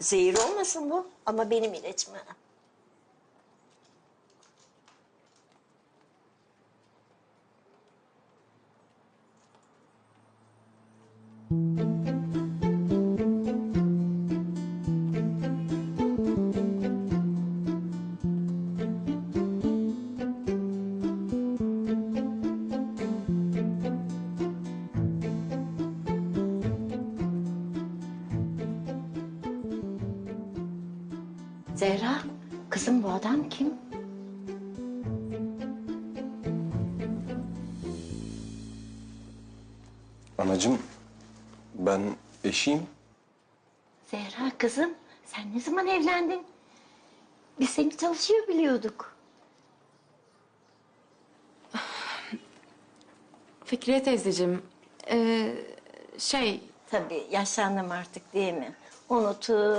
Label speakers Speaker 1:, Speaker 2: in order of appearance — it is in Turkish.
Speaker 1: Zehir olmasın bu ama benim ilacım. ha. Zehra, kızım bu adam kim?
Speaker 2: Anacığım ben eşiyim.
Speaker 1: Zehra kızım, sen ne zaman evlendin? Biz seni çalışıyor biliyorduk.
Speaker 3: Fikriye teyzeciğim, ee, şey
Speaker 1: Tabii yaşlandım artık değil mi? Unutup